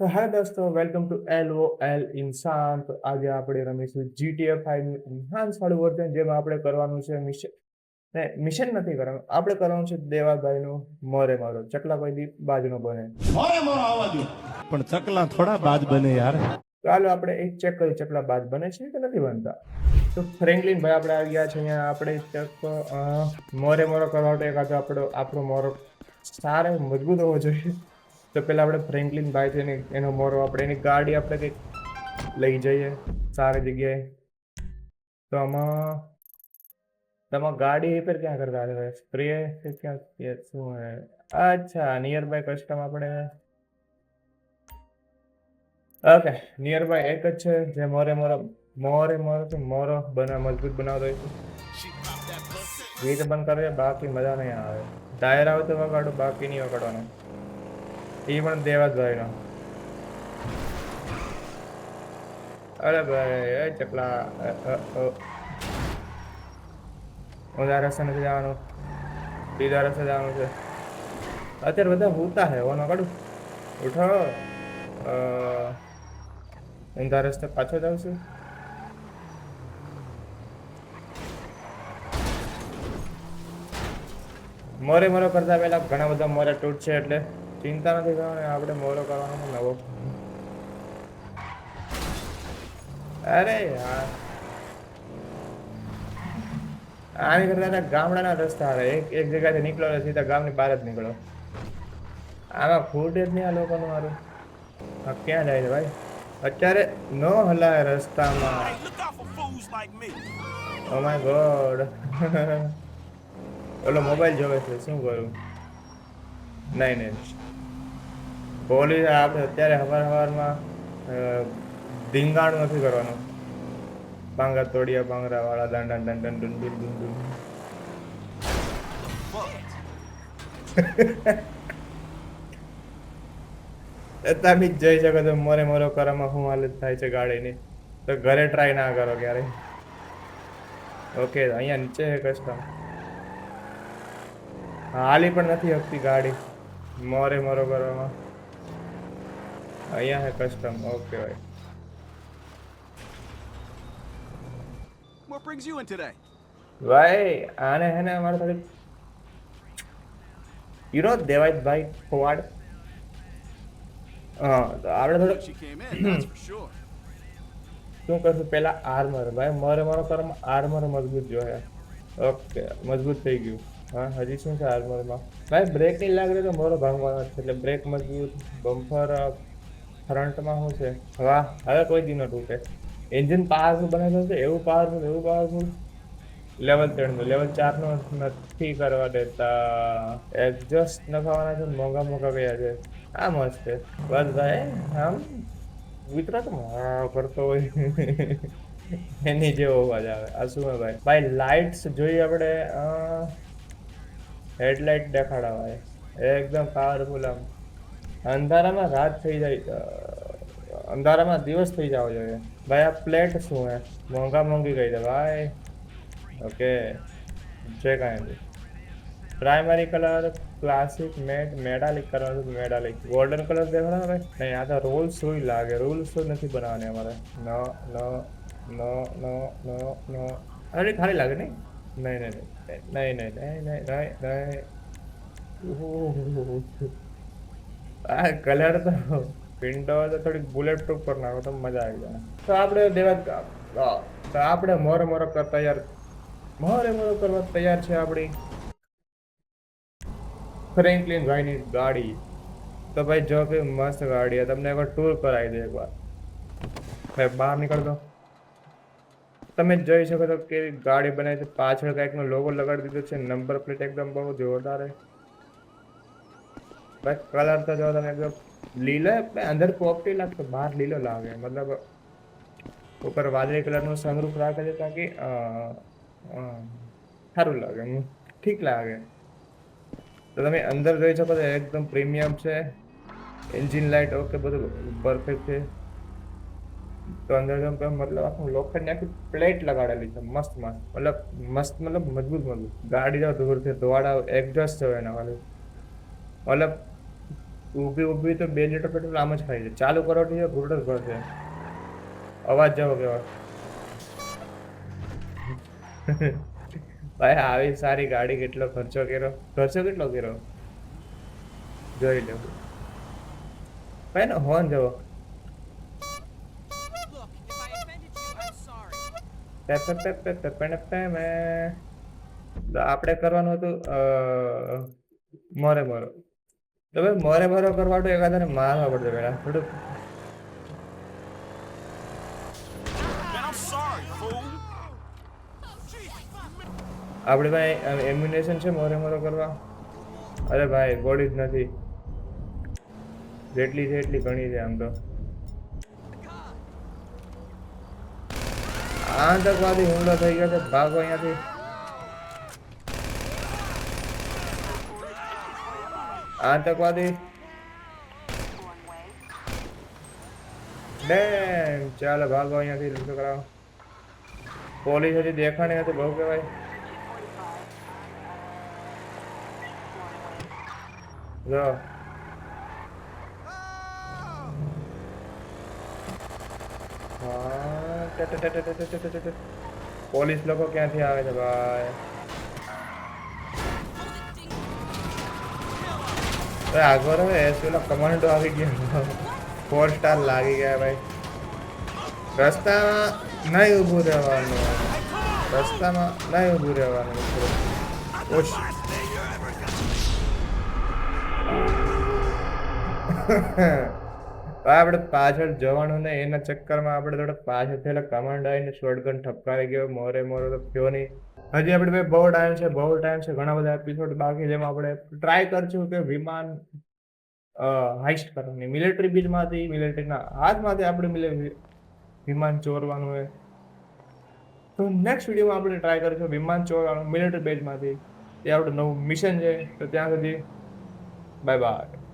તો હા દોસ્તો welcome to L O L Insaan તો આજે આપણે રમીશું જીટીએ ફાઈવ ઇન્હાન્સ વાળું વર્ઝન જેમાં આપણે કરવાનું છે મિશન ને મિશન નથી કરવાનું આપણે કરવાનું છે દેવાભાઈનું મોરે મારો. ચકલાભાઈ બાજુનો બને. મોરે મારો આવવા દો પણ ચકલા થોડા બાજ બને યાર. ચાલો આપણે એક ચેક કરી ચકલા બાજ બને છે કે નથી બનતા? તો ફ્રેન્કલિન ભાઈ આપણે આવી ગયા છે અહીંયા આપણે ચક મોરે મોરો કરવા માટે એક આજે આપણો આપણો મોરો સારો મજબૂત હોવો જોઈએ. તો પેલા આપણે ફ્રેન્કલિન ભાઈ છે ને, એનો મોરો આપણે, એની ગાડી આપણે કંઈક લઈ જઈએ, સારી જગ્યાએ. તો આમાં તમે ગાડી રિપેર ક્યાં કરતા હતા? સ્પ્રે ક્યાં? શું હે અચ્છા નિયર બાય કસ્ટમ આપણે ઓકે નિયર બાય એક જ છે, જે મોરે મોરો મોરે મોરો છે, મોરો બના, મજબૂત બનાવતો હોય છે. બંધ કરે, બાકી મજા નહીં આવે. ટાયર આવે તો વગાડો, બાકી નહીં વગાડવાનો. એ પણ દેવા જ ભાઈનો. અરે ભાઈ, એ ચકલા. ઊંધા રસ્તે નથી જવાનું. સીધા રસ્તે જવાનું છે. અત્યારે બધા હુતા હે ઓનો કાઢું. ઉઠો. ઊંધા રસ્તે પાછો જાવ છું. મોરે મોરો કરતા પહેલા ઘણા બધા મોરે તૂટશે એટલે. ચિંતા નથી કરવાની, આપણે મોરો કરવાનો નવો. અરે યાર. આની કરતા ગામડાના રસ્તા આવે એક એક જગ્યાથી નીકળો ને સીધા ગામની બહાર જ નીકળો. આમાં ફૂટ જ નહીં આ લોકોનું મારું. આ ક્યાં જાય છે ભાઈ? અત્યારે નો હલાય રસ્તામાં. ઓ માય ગોડ ઓલો મોબાઈલ જોવે છે, શું કરું? નહીં નહીં. પોલીસ આપણે અત્યારે હવાર હવારમાં ધીંગાણું નથી કરવાનું. પાંગા તોડિયા પાંગરા વાળા દંડન દંડન ડુન ડુન ડુન ડુન તમે જઈ શકો છો, મોરે મોરો કરવામાં શું હાલત થાય છે ગાડીની. તો ઘરે ટ્રાય ના કરો ક્યારેય. ઓકે, અહીંયા નીચે છે કસ્ટમ હાલી પણ નથી શકતી ગાડી. મોરે મોરો કરવામાં અહીંયા હે કસ્ટમ ઓકે ભાઈ. What brings you in today? ભાઈ આને હે ને અમારે થોડી યુ નો દેવાય ભાઈ ફોવાડ હા તો આપણે sure. શું કરશું? પેલા આર્મર ભાઈ મારે મારો કર્મ આર્મર મજબૂત જોઈએ ઓકે મજબૂત થઈ ગયું. હા હજી શું છે આર્મરમાં ભાઈ બ્રેક નહીં લાગે તો મારો ભાંગવાનો છે એટલે બ્રેક મજબૂત બમ્પર ફ્રન્ટમાં શું છે? વાહ, હવે કોઈ દી ન તૂટે. એન્જિન પાવરફુલ બનાવેલું છે? એવું પાવરફુલ એવું પાવરફુલ લેવલ ત્રણનું લેવલ ચારનું નથી કરવા દેતા. એડજસ્ટ નખાવાના છે ને મોંઘા મોંઘા ગયા છે. આ મસ્ત છે. બસ ભાઈ, આમ ગુજરાતમાં હા કરતો હોય. એની જેવો અવાજ આવે. આ શું ભાઈ? ભાઈ લાઇટ્સ જોઈએ આપણે હેડલાઇટ દેખાડા ભાઈ એકદમ પાવરફુલ આમ. અંધારામાં રાત થઈ જાય અ, અંધારામાં દિવસ થઈ જવો જોઈએ. ભાઈ આ પ્લેટ શું હે? મોંઘા મોંઘી કહી દે ભાઈ. ઓકે છે કાંઈ નહીં primary colour classic matte metallic કરવાનું છે મેડાલિક ગોલ્ડન કલર દેખાડો હવે નહીં આ તો રોલ સુઈ લાગે? રોલ સુઈ નથી બનાવવાની અમારે? નો નો નો નો નો નો અરે ખાલી લાગે નહીં નહીં નહીં. નહીં નહીં નહીં નહીં નહીં નહીં. આ કલર તો વિન્ડો તો થોડીક બુલેટ પ્રૂફ પર નાખો તો મજા આવી જાય. તો આપણે દેવા તો આપણે મોરે મોરો કર તૈયાર, મોરે મોરો કરવા તૈયાર છે આપણી. ફ્રેન્કલિન ભાઈની ગાડી. તો ભાઈ જો કે મસ્ત ગાડી છે. તમને એકવાર ટૂર કરાવી દે એકવાર. ભાઈ બહાર નીકળ દો. તમે જોઈ શકો છો કે ગાડી બનાવી છે. પાછળ કંઈકનો લોગો લગાડી દીધો છે. નંબર પ્લેટ એકદમ બહુ જોરદાર છે. ભાઈ, કલર તો જો તમે એકદમ લીલો અંદર પોપટી લાગતો બહાર લીલો લાગે. મતલબ, ઉપર વાદળી કલરનું સંગરૂપ રાખે છે તાકી સારું લાગે. ઠીક લાગે. તો તમે અંદર જોઈ શકો છો, એકદમ પ્રીમિયમ છે. એન્જિન લાઇટ ઓકે બધું પરફેક્ટ છે. તો અંદર મતલબ આખું લોખંડની આખી પ્લેટ લગાડેલી છે, મસ્ત મસ્ત. મતલબ મસ્ત, મતલબ મજબૂત મજબૂત. ગાડી દૂર છે ધોવાડા એક્ઝોસ્ટ છે એના મતલબ ઊભી ઊભી તો બે લીટર પેટ્રોલ આમ જ ખાઈ છે ચાલુ કરો નહીં ઘૂંટ જ ભરશે અવાજ જવો કેવા ભાઈ, આવી સારી ગાડી કેટલો ખર્ચો કર્યો? ખર્ચો કેટલો કર્યો? જોઈ લો. ભાઈ ને હોન જવો આપણે કરવાનું હતું મોરે મોરો. તો ભાઈ મોરે મોરો કરવા તો એકાદાને મારવા પડશે પેલા. થોડુંક. આપણે ભાઈ એમ્યુનેશન છે મોરે મોરો કરવા. અરે ભાઈ ગોળી જ નથી. જેટલી છે એટલી ઘણી છે આમ તો. આતંકવાદી હુમલો થઈ ગયો છે. ભાગો અહીંયાથી. આતંકવાદી. ડેમ. ચાલ, ભાગો અહીંયાથી લૂંટ કરાવો. પોલીસ હજી દેખાણી હતી બહુ કહેવાય. જો. પોલીસ લોકો ક્યાંથી આવે છે, ભાઈ? તો આગળ પેલો કમાન્ડો આવી ગયો. ફોર સ્ટાર લાગી ગયા ભાઈ. રસ્તામાં નહીં ઊભું રહેવાનું. રસ્તામાં નહીં ઊભું રહેવાનું હવે આપણે પાછળ જવાનું ને એના ચક્કરમાં આપણે થોડા પાછળ થયેલા કમાન્ડ આવીને શોર્ટગન ઠપકારી ગયો, મોરે મોરે તો થયો નહીં. હજી આપણે ભાઈ બહુ ટાઈમ છે બહુ ટાઈમ છે, ઘણા બધા એપિસોડ બાકી જેમાં આપણે ટ્રાય કરશું કે વિમાન હાઇસ્ટ કરવાની. મિલિટરી બીજમાંથી મિલિટરીના હાથમાંથી આપણે મિલે વિમાન ચોરવાનું હોય. તો નેક્સ્ટ વિડીયોમાં આપણે ટ્રાય કરીશું વિમાન ચોરવાનું મિલિટરી બેઝમાંથી એ આપણું નવું મિશન છે, તો ત્યાં સુધી બાય બાય